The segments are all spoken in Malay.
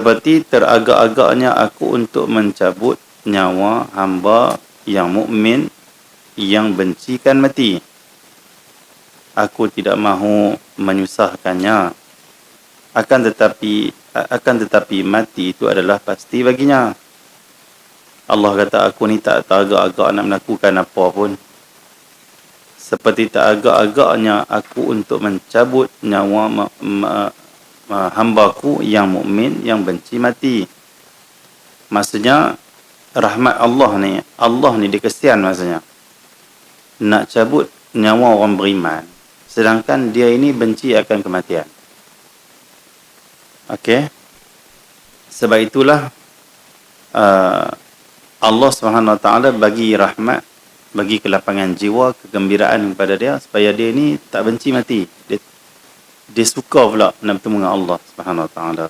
seperti teragak-agaknya aku untuk mencabut nyawa hamba yang mukmin yang bencikan mati. Aku tidak mahu menyusahkannya. Akan tetapi akan tetapi mati itu adalah pasti baginya. Allah kata aku ni tak teragak-agak nak melakukan apa pun. Seperti tak agak-agaknya aku untuk mencabut nyawa ma, hambaku yang mukmin yang benci mati. Maksudnya rahmat Allah ni, Allah ni dia kesian maksudnya. Nak cabut nyawa orang beriman sedangkan dia ini benci akan kematian. Okey. Sebab itulah uh, Allah Subhanahu Wa Taala bagi rahmat, bagi kelapangan jiwa, kegembiraan kepada dia supaya dia ini tak benci mati. Dia dia suka pula nak bertemu dengan Allah Subhanahu Wa Taala.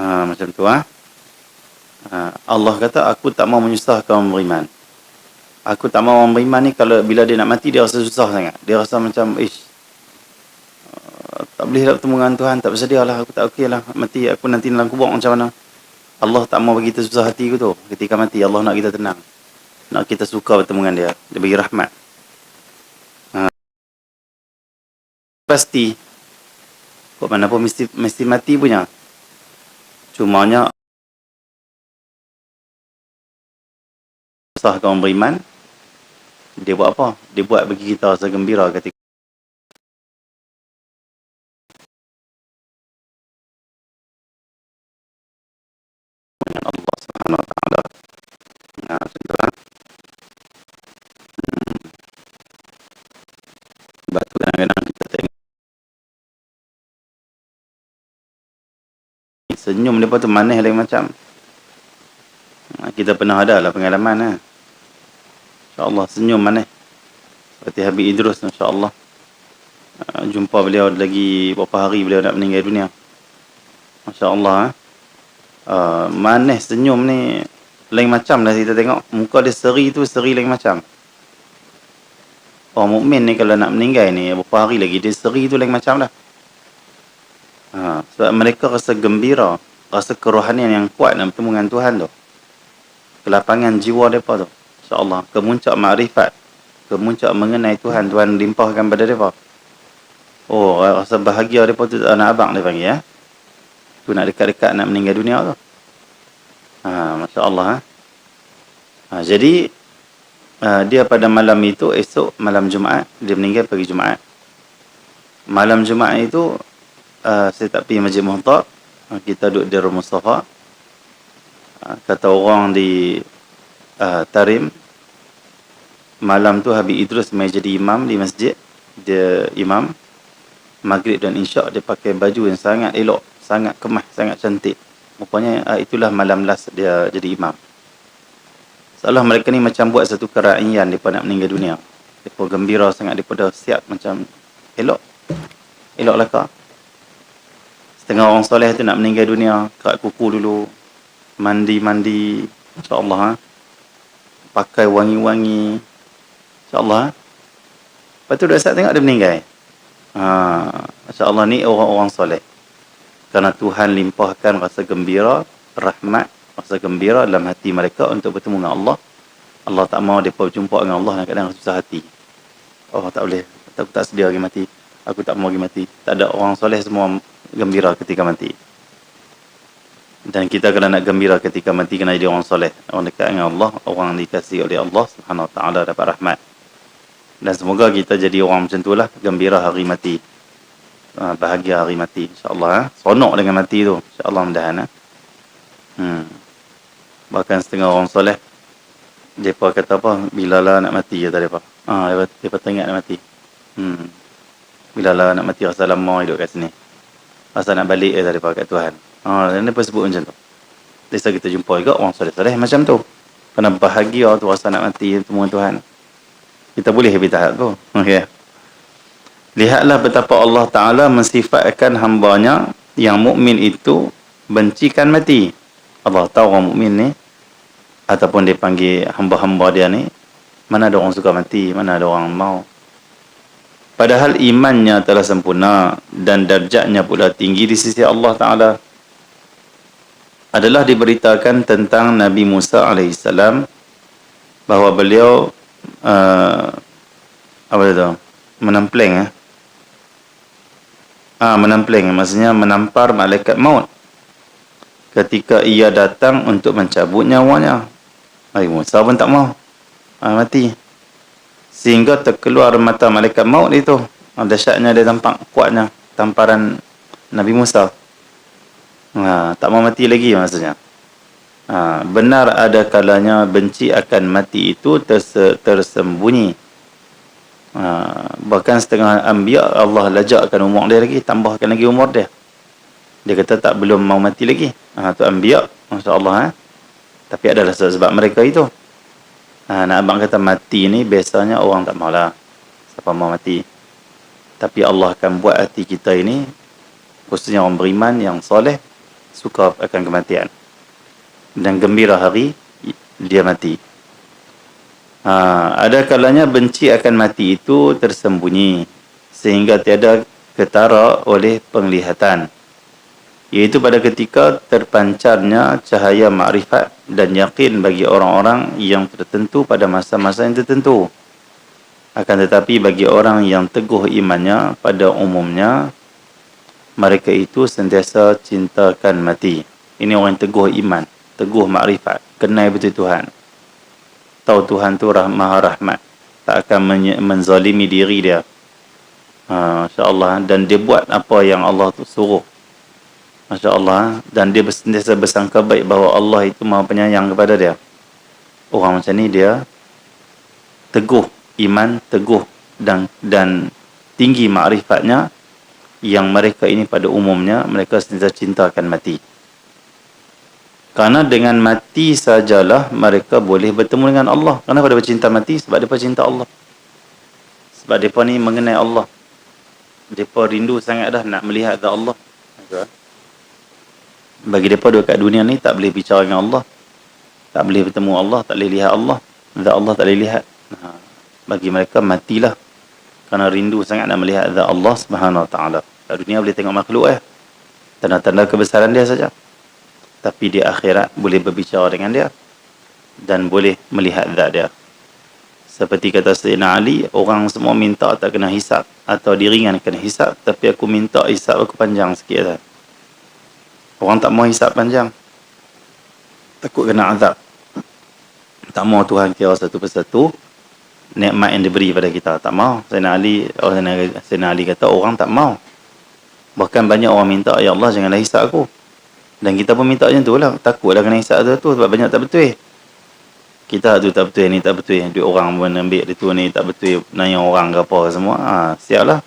Ha, macam tu ah. Ha? Allah kata aku tak mau menyusahkan orang beriman. Aku tak mau orang beriman ni kalau bila dia nak mati dia rasa susah sangat. Dia rasa macam ish uh, tak boleh nak bertemu dengan Tuhan, tak bersedia lah, aku tak okey lah mati, aku nanti dalam kubur macam mana. Allah tak mau bagi kita susah hati aku tu. Ketika mati, Allah nak kita tenang. Nak kita suka bertemu dengan dia. Dia bagi rahmat. Ha. Pasti Kok mana pun mesti mesti mati punya. Cumanya sah kaum beriman dia buat apa? Dia buat bagi kita rasa gembira ketika Allah Subhanahu Wa Taala. Nah, contoh. Hmm. Batu kadang-kadang kita tengok senyum dia tu manis lagi macam. Ha, kita pernah ada lah pengalaman lah. InsyaAllah senyum manis. Seperti Habib Idrus insyaAllah ha, jumpa beliau lagi beberapa hari beliau nak meninggal dunia. MasyaAllah uh, manis senyum ni lain macam lah kita tengok. Muka dia seri tu seri lain macam. Orang mukmin ni kalau nak meninggal ni beberapa hari lagi dia seri tu lain macam lah Ha, sebab mereka rasa gembira, rasa kerohanian yang kuat dalam bertemu dengan Tuhan tu. Kelapangan jiwa mereka tu. InsyaAllah. Kemuncak makrifat. Kemuncak mengenai Tuhan. Tuhan limpahkan pada mereka. Oh, rasa bahagia mereka tu anak abang dia panggil ya. Tu nak dekat-dekat nak meninggal dunia tu. Ha, Masya Allah. Ha. Ha, jadi, uh, dia pada malam itu, esok malam Jumaat, dia meninggal pagi Jumaat. Malam Jumaat itu, uh, saya tak pergi Masjid Muhtar. Uh, kita duduk di Rumah Mustafa. Uh, kata orang di uh, Tarim. Malam tu Habib Idrus mai jadi imam di masjid. Dia imam. Maghrib dan Insya' dia pakai baju yang sangat elok. Sangat kemah, sangat cantik. Rupanya uh, itulah malam last dia jadi imam. Seolah mereka ni macam buat satu keraian mereka nak meninggal dunia. Mereka gembira sangat, mereka dah siap macam elok. Elok lah kak. Setengah orang soleh tu nak meninggal dunia, kerak kuku dulu, mandi-mandi, insyaAllah. Ha? Pakai wangi-wangi, insyaAllah. Ha? Lepas tu dah tengok dia meninggal. Ha, insyaAllah ni orang-orang soleh. Kerana Tuhan limpahkan rasa gembira, rahmat, rasa gembira dalam hati mereka untuk bertemu dengan Allah. Allah tak mahu mereka berjumpa dengan Allah dan kadang susah hati. Oh tak boleh, aku tak sedia lagi mati. Aku tak mahu lagi mati. Tak ada orang soleh semua gembira ketika mati. Dan kita kena nak gembira ketika mati kena jadi orang soleh, orang dekat dengan Allah, orang dikasih oleh Allah Subhanahu Taala dapat rahmat. Dan semoga kita jadi orang macam itulah, gembira hari mati. Ah, bahagia hari mati insya-Allah ha? Seronok dengan mati tu insya-Allah mudahan ha? Hmm. Bahkan setengah orang soleh depa kata apa bila lah nak mati kata depa. Ah ha, depa depa tengok nak mati. Hmm. Bila lah nak mati rasa lama hidup kat sini. Masa nak balik eh daripada kat Tuhan. Ha, dan apa sebut macam tu. Bisa kita jumpa juga orang soleh-soleh macam tu. Kena bahagia tu rasa nak mati temu Tuhan. Kita boleh habis tahap tu. Okay. Lihatlah betapa Allah Ta'ala mensifatkan hambanya yang mukmin itu bencikan mati. Allah tahu orang mukmin ni ataupun dia panggil hamba-hamba dia ni mana ada orang suka mati, mana ada orang mau Padahal imannya telah sempurna dan darjatnya pula tinggi di sisi Allah Ta'ala. adalah diberitakan tentang Nabi Musa alaihissalam bahawa beliau uh, apa itu? Menempling eh? Ah menempling maksudnya menampar malaikat maut ketika ia datang untuk mencabut nyawanya. Nabi Musa pun tak mau. Ah, mati sehingga terkeluar mata malaikat maut itu ah, dahsyatnya dia tampak kuatnya tamparan Nabi Musa Ha, tak mau mati lagi maksudnya. Ha, benar ada kalanya benci akan mati itu terse, tersembunyi. Ha, bahkan setengah ambiak Allah lajakkan umur dia lagi. Tambahkan lagi umur dia. Dia kata tak belum mau mati lagi. Ha, tu ambiak. Masya Allah. Ha? Tapi adalah sebab mereka itu. Ha, nak abang kata mati ni biasanya orang tak maulah. Siapa mau mati. Tapi Allah akan buat hati kita ini. Khususnya orang beriman yang soleh suka akan kematian dan gembira hari dia mati ha, ada kalanya benci akan mati itu tersembunyi sehingga tiada ketara oleh penglihatan iaitu pada ketika terpancarnya cahaya makrifat dan yakin bagi orang-orang yang tertentu pada masa-masa yang tertentu akan tetapi bagi orang yang teguh imannya pada umumnya mereka itu sentiasa cintakan mati. Ini orang teguh iman, teguh makrifat, kenal betul Tuhan. Tahu Tuhan tu rah maha rahmat. Tak akan men menzalimi diri dia. Ha, Allah Dan dia buat apa yang Allah tu suruh. Masya Allah. Dan dia sentiasa bersangka baik bahawa Allah itu maha penyayang kepada dia. Orang macam ni dia teguh iman, teguh dan dan tinggi makrifatnya yang mereka ini pada umumnya mereka sentiasa cinta akan mati. Karena dengan mati sajalah mereka boleh bertemu dengan Allah. Kenapa dia bercinta mati? Sebab dia cinta Allah. Sebab dia ni mengenai Allah. Dia rindu sangat dah nak melihat Allah. Bagi dia dekat dunia ni tak boleh bicara dengan Allah. Tak boleh bertemu Allah, tak boleh lihat Allah. Zat Allah tak boleh lihat. Ha. Bagi mereka matilah. Karena rindu sangat nak melihat zat Allah Subhanahu Wa Taala. Kat dunia boleh tengok makhluk eh. Tanda-tanda kebesaran dia saja. Tapi di akhirat boleh berbicara dengan dia. Dan boleh melihat zat dia. Seperti kata Sayyidina Ali, orang semua minta tak kena hisap. Atau diringan kena hisap. Tapi aku minta hisap aku panjang sikit lah. Orang tak mau hisap panjang. Takut kena azab. Tak mau Tuhan kira satu persatu. Nikmat yang diberi pada kita. Tak mau. Sayyidina Ali, oh, Sayyidina Ali kata orang tak mau. Bahkan banyak orang minta, Ya Allah janganlah hisap aku. Dan kita pun minta macam tu lah. Takutlah kena hisap tu, tu sebab banyak tak betul. Kita tu tak betul, ni tak betul. Duit orang pun ambil dia tu ni tak betul. Nanya orang ke apa semua. Ha, siap lah.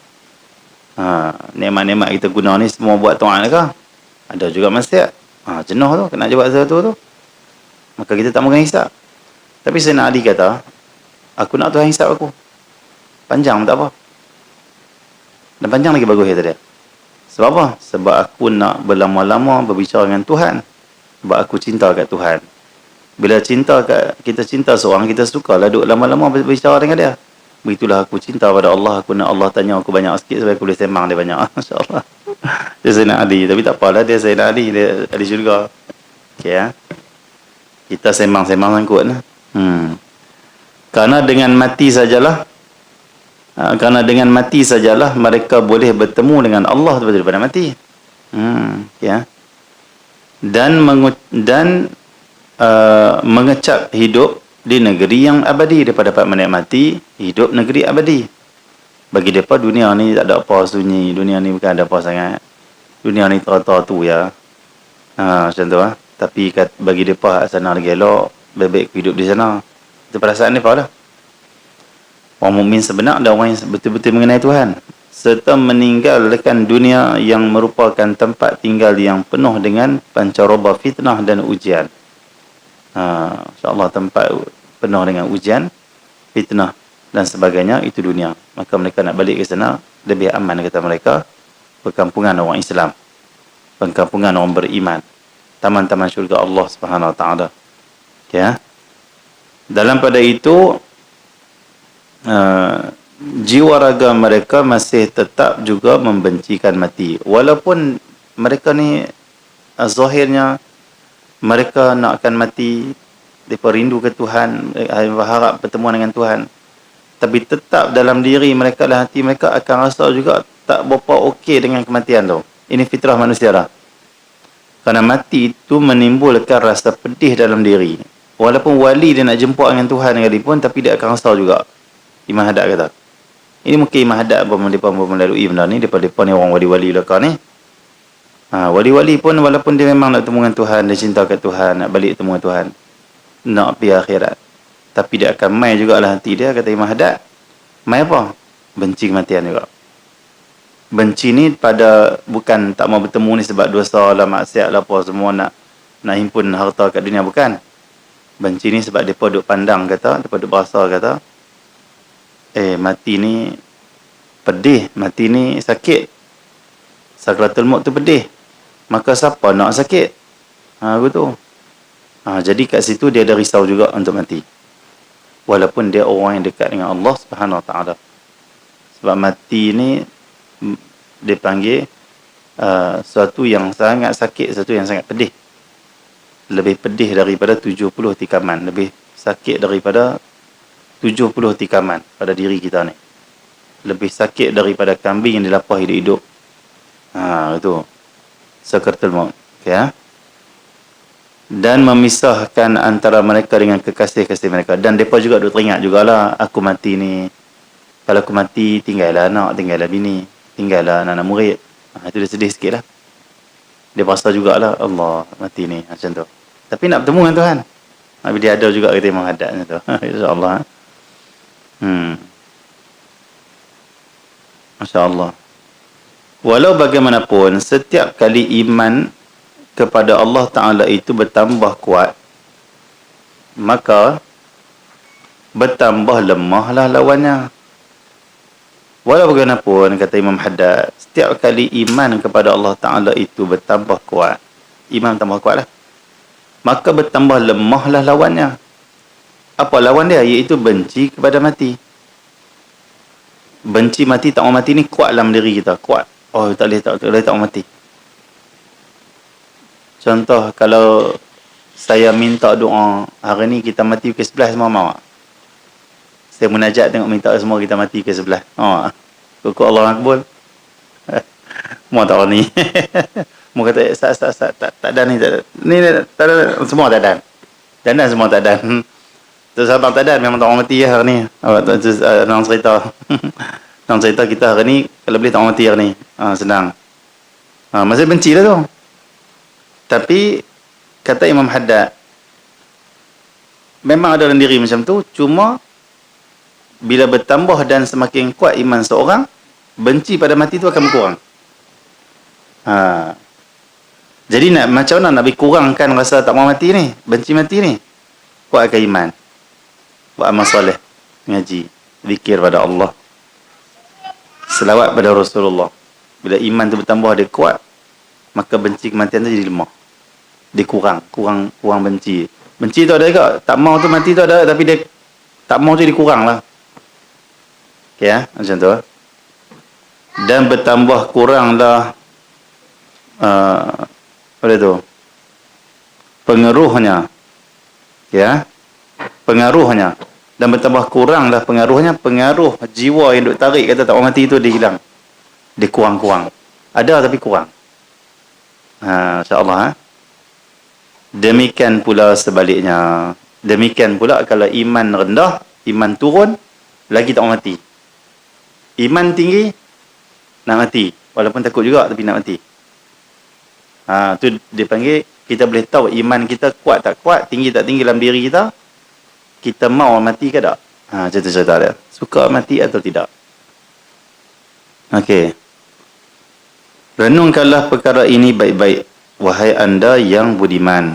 Ha, nikmat-nikmat kita guna ni semua buat tuan ke? Ada juga masyarakat. Ha, jenuh tu, kena jawab satu tu. Maka kita tak makan hisap. Tapi nak adik kata, aku nak Tuhan hisap aku. Panjang tak apa. Dan panjang lagi bagus ya tadi. Sebab apa? Sebab aku nak berlama-lama berbicara dengan Tuhan. Sebab aku cinta kat Tuhan. Bila cinta kat, kita cinta seorang, kita suka lah duduk lama-lama berbicara dengan dia. Begitulah aku cinta pada Allah. Aku nak Allah tanya aku banyak sikit supaya aku boleh sembang dia banyak. Masya Allah. Dia nak Ali. Tapi tak apalah dia nak Ali. Dia Ali juga. Okay ya. Kita sembang-sembang sangkut lah. Hmm. Kerana dengan mati sajalah Ha, kerana dengan mati sajalah mereka boleh bertemu dengan Allah daripada mati. Hmm, ya. Dan dan uh, mengecap hidup di negeri yang abadi daripada dapat menikmati hidup negeri abadi. Bagi depa dunia ni tak ada apa sunyi, dunia ni bukan ada apa sangat. Dunia ni terata tu ya. Ha, macam tu ah. Tapi kat, bagi depa sana lagi elok, bebek hidup di sana. Itu perasaan ni lah orang mukmin sebenar dan orang yang betul-betul mengenai Tuhan serta meninggalkan dunia yang merupakan tempat tinggal yang penuh dengan pancaroba fitnah dan ujian. Ha, InsyaAllah tempat penuh dengan ujian, fitnah dan sebagainya, itu dunia. Maka mereka nak balik ke sana, lebih aman kata mereka, perkampungan orang Islam. Perkampungan orang beriman. Taman-taman syurga Allah Subhanahu Wa Taala. Ya. Dalam pada itu, uh, jiwa raga mereka masih tetap juga membencikan mati walaupun mereka ni uh, zahirnya mereka nak akan mati mereka rindu ke Tuhan mereka berharap pertemuan dengan Tuhan. Tapi tetap dalam diri mereka dan hati mereka akan rasa juga tak berapa okey dengan kematian tu. Ini fitrah manusia lah. Kerana mati itu menimbulkan rasa pedih dalam diri. Walaupun wali dia nak jemput dengan Tuhan pun tapi dia akan rasa juga. Imam Haddad kata ini mungkin Imam Haddad pun mereka melalui benda ni daripada ni orang wali-wali belakang ni. Ha, wali-wali pun walaupun dia memang nak temu dengan Tuhan dia cinta kat Tuhan nak balik temu dengan Tuhan nak pergi akhirat. Tapi dia akan mai jugalah hati dia kata Imam Haddad mai apa? Benci kematian juga. Benci ni pada bukan tak mau bertemu ni sebab dosa lah maksiat lah apa semua nak nak himpun harta kat dunia bukan. Benci ni sebab depa duk pandang kata depa duk berasa kata eh mati ni pedih mati ni sakit. Sakratul maut tu pedih. Maka siapa nak sakit? Ha betul ha, jadi kat situ dia ada risau juga untuk mati walaupun dia orang yang dekat dengan Allah Subhanahu Wa Taala. Sebab mati ni dia panggil uh, suatu yang sangat sakit, suatu yang sangat pedih. Lebih pedih daripada 70 tikaman, lebih sakit daripada 70 tikaman pada diri kita ni. Lebih sakit daripada kambing yang dilapah hidup-hidup. Ha, itu. Sakratul maut. Okay, ha? Dan memisahkan antara mereka dengan kekasih-kasih mereka. Dan depa juga duk teringat jugalah aku mati ni kalau aku mati tinggallah anak tinggallah bini tinggallah anak-anak murid. Ha, itu dia sedih sikit lah dia rasa jugalah Allah mati ni macam tu. Tapi nak bertemu dengan Tuhan. Tapi dia ada juga kita menghadap macam tu. insyaAllah ha. hmm. Masya Allah. Walau bagaimanapun setiap kali iman kepada Allah Ta'ala itu bertambah kuat, maka bertambah lemahlah lawannya. Walau bagaimanapun, kata Imam Haddad, setiap kali iman kepada Allah Ta'ala itu bertambah kuat, iman tambah kuatlah, maka bertambah lemahlah lawannya. Apa lawan dia? Iaitu benci kepada mati. Benci mati, tak mau mati ni kuat dalam diri kita. Kuat. Oh, tak boleh, tak, tak boleh, tak mau mati. Contoh kalau saya minta doa hari ni kita mati ke sebelah semua mau. Saya munajat tengok minta semua kita mati ke sebelah. Oh. Kuku Allah makbul. Mau tak ni. Mau kata sat sat sat tak tak ada ni tak ada. Ni tak ada semua tak ada. Dan semua tak ada. Tu sahabat tak ada memang tak mati ya hari ni. Awak tu uh, nang cerita. nang cerita kita hari ni kalau boleh tak mati hari ni. Ha, senang. Ha, masih benci lah tu. Tapi kata Imam Haddad memang ada dalam diri macam tu cuma bila bertambah dan semakin kuat iman seorang benci pada mati tu akan berkurang. Ha. Jadi nak macam mana nak kurangkan rasa tak mau mati ni, benci mati ni? Kuatkan iman. Buat amal soleh, ngaji, zikir pada Allah. Selawat pada Rasulullah. Bila iman tu bertambah dia kuat, maka benci kematian tu jadi lemah dia kurang kurang kurang benci. Benci tu ada juga tak mau tu mati tu ada tapi dia tak mau tu dia kurang lah. Okay, ya macam tu dan bertambah kurang lah uh, apa tu? Pengaruhnya ya pengaruhnya. Dan bertambah kurang lah pengaruhnya pengaruh jiwa yang duk tarik kata tak mau mati tu dia hilang. Dia kurang-kurang. Ada tapi kurang. Ha, insyaAllah ha? Demikian pula sebaliknya. Demikian pula kalau iman rendah, iman turun, lagi tak mati. Iman tinggi, nak mati. Walaupun takut juga tapi nak mati. Ha, tu dia panggil, kita boleh tahu iman kita kuat tak kuat, tinggi tak tinggi dalam diri kita. Kita mau mati ke tak? Ha, cerita-cerita dia. Suka mati atau tidak? Okey. Renungkanlah perkara ini baik-baik. Wahai anda yang budiman.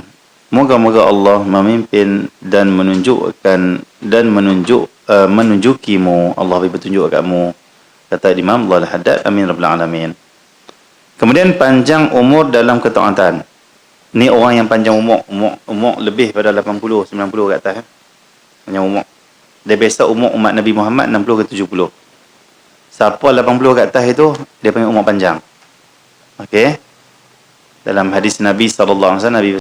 Moga-moga Allah memimpin dan menunjukkan dan menunjuk uh, menunjukimu. Allah beri petunjuk kamu kata Imam Allah Al-Haddad amin rabbil alamin. Kemudian panjang umur dalam ketaatan. Ni orang yang panjang umur umur, umur lebih pada 80 90 kat atas eh? panjang umur. Dia biasa umur umat Nabi Muhammad 60 ke 70 siapa 80 kat atas itu dia panggil umur panjang. Okey dalam hadis Nabi wasallam Nabi